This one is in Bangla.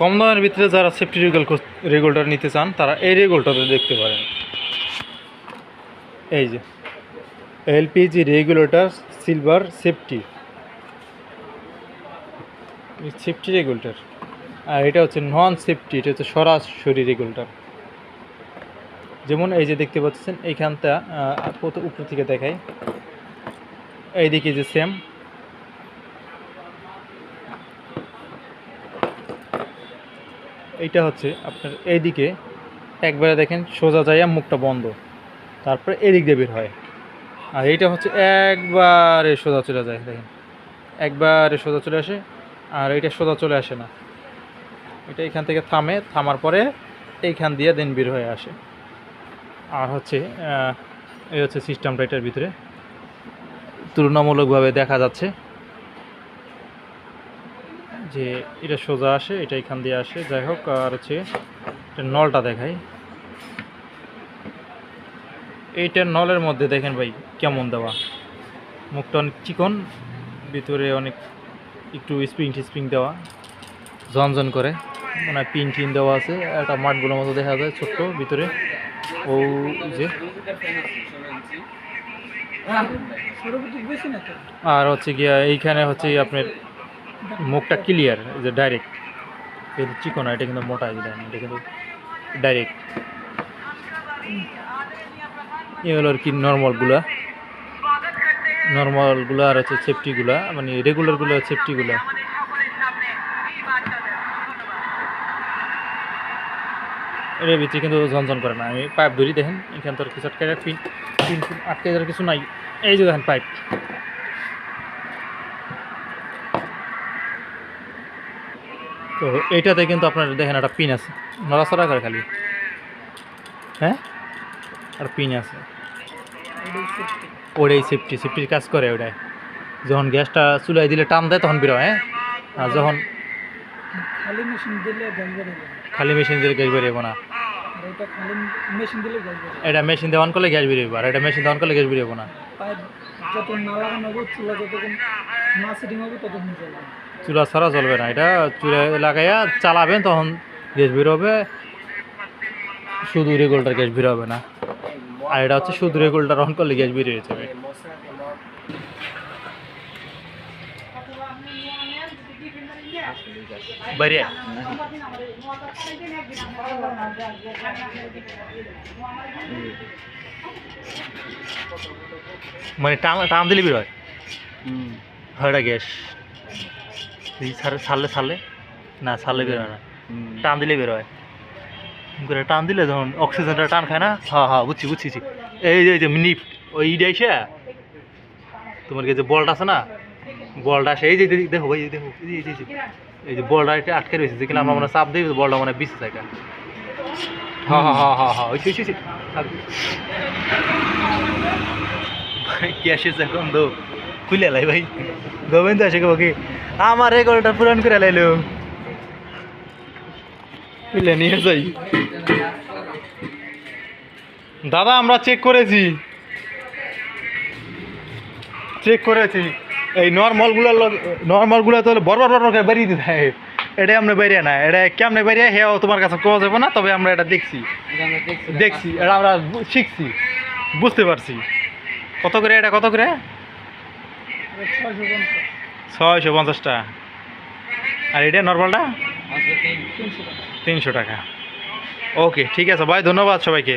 কম দামের ভিতরে যারা সেফটি রেগুল রেগুলটার নিতে চান, তারা এই রেগুলেটরটা দেখতে পারেন। এই যে LPG regulator silver safety safety regulator আর এটা হচ্ছে নন সেফটি এটা হচ্ছে সরাসরি রেগুলেটর যেমন এই যে দেখতে পাচ্ছেন, এইখানটা উপর থেকে দেখাই। এইদিকে যে সেম এইটা হচ্ছে আপনার এইদিকে একবারে দেখেন সোজা যাইয়া মুখটা বন্ধ। তারপরে এদিক দিয়ে বের হয়। আর এইটা হচ্ছে একবারে সোজা চলে যায়, দেখেন। একবারে সোজা চলে আসে, আর এইটা সোজা চলে আসে না। এটা এখান থেকে থামে, থামার পরে এইখান দিয়ে দেন বের হয়ে আসে। আর হচ্ছে এই হচ্ছে সিস্টেমটা এটার ভিতরে। তুলনামূলকভাবে দেখা যাচ্ছে যে এটা সোজা আসে এটা এখান দিয়ে আসে। যাই হোক আর হচ্ছে এটা নলটা দেখাই। এইটার নলের মধ্যে দেখেন ভাই কেমন দেওয়া। মুখটা অনেক চিকন ভিতরে অনেক একটু স্প্রিং টিস্প্রিং দেওয়া ঝনঝন করে। মানে পিন টিন দেওয়া আছে একটা মাঠগুলোর মতো দেখা যায় ছোট্ট ভিতরে। ও যে আর হচ্ছে গিয়া এইখানে হচ্ছে আপনার মুখটা ক্লিয়ার যে ডাইরেক্ট এটা চিকন এটা কিন্তু মোটা এটা না, এটা কিন্তু ডাইরেক্ট এ হলো আর কি নর্মালগুলা নর্মালগুলো আর হচ্ছে সেফটিগুলা মানে রেগুলারগুলো সেফটিগুলা এর ভিতরে কিন্তু ঝনঝন করে না। আমি পাইপ ধরি দেখেন এখান আর কিছু আটকে আটকে যাওয়ার কিছু নাই। এই যে দেখেন পাইপ তো এইটাতে কিন্তু আপনার দেখেন একটা পিন আছে। নড়াচড়া করে খালি। হ্যাঁ? আর পিন আছে। ওটাই সেফটি সেফটির কাজ করে ওটাই যখন গ্যাসটা চুলাই দিলে টান দেয় তখন বেরোয় হ্যাঁ আর যখন খালি মেশিন দিলে গ্যাস বেরোবে না। এটা মেশিন দেওয়ান করলে গ্যাস বেরোবো আর এটা মেশিন দেওয়ান করলে গ্যাস বেরোবো না। যত না লাগানো হবে চুলা যতক্ষণ না সেটিং হবে ততক্ষণ চলবে চুলা ছাড়া চলবে না। এটা চুলা লাগাইয়া চালাবেন তখন গ্যাস বেরোবে শুধু রেগুলটার গ্যাস বেরোবে না। আর এটা হচ্ছে শুধু রেগুলার অন করলে গ্যাস বেরিয়ে যাবে। মানে টান টান দিলে বেরোয় হয়। এটা গ্যাস? ছাড়ে ছাড়লে ছাড়লে না ছাড়লে বেরোয় না। টান দিলে বেরোয় করে টান দিলে যখন অক্সিজেনটা টান খায় না? হ্যাঁ হ্যাঁ বুঝছি বুঝছি। এই যে নিপ ওই ইডা তোমার কি যে বলটা আছে না? বলটা আসে। এই যে দেখো দেখো, এই যে বলটা এটা আটকে রয়েছে যেখানে আমরা মানে চাপ দিই বলটা মানে বিছে থাকে হ্যাঁ হ্যাঁ হ্যাঁ হ্যাঁ খুলে লাই ভাই। আমার করে লাইলো। নিয়ে যাই। দাদা, আমরা চেক করেছি। চেক করেছি। এই নর্মালগুলো নর্মালগুলো তো বরবার বরবার করে বেরিয়ে দিতে হয়। এটা আমরা বেরিয়ে না, এটা কেমনে বেরিয়ে হেও তোমার কাছে কোয়া যাবে না, তবে আমরা এটা দেখছি। দেখছি, এটা আমরা শিখছি, বুঝতে পারছি। কত করে এটা, কত করে? ছয়শো পঞ্চাশ ছয়শো পঞ্চাশটা। আর এটা নর্মালটা তিনশো টাকা। ওকে, ঠিক আছে, ভাই, ধন্যবাদ সবাইকে।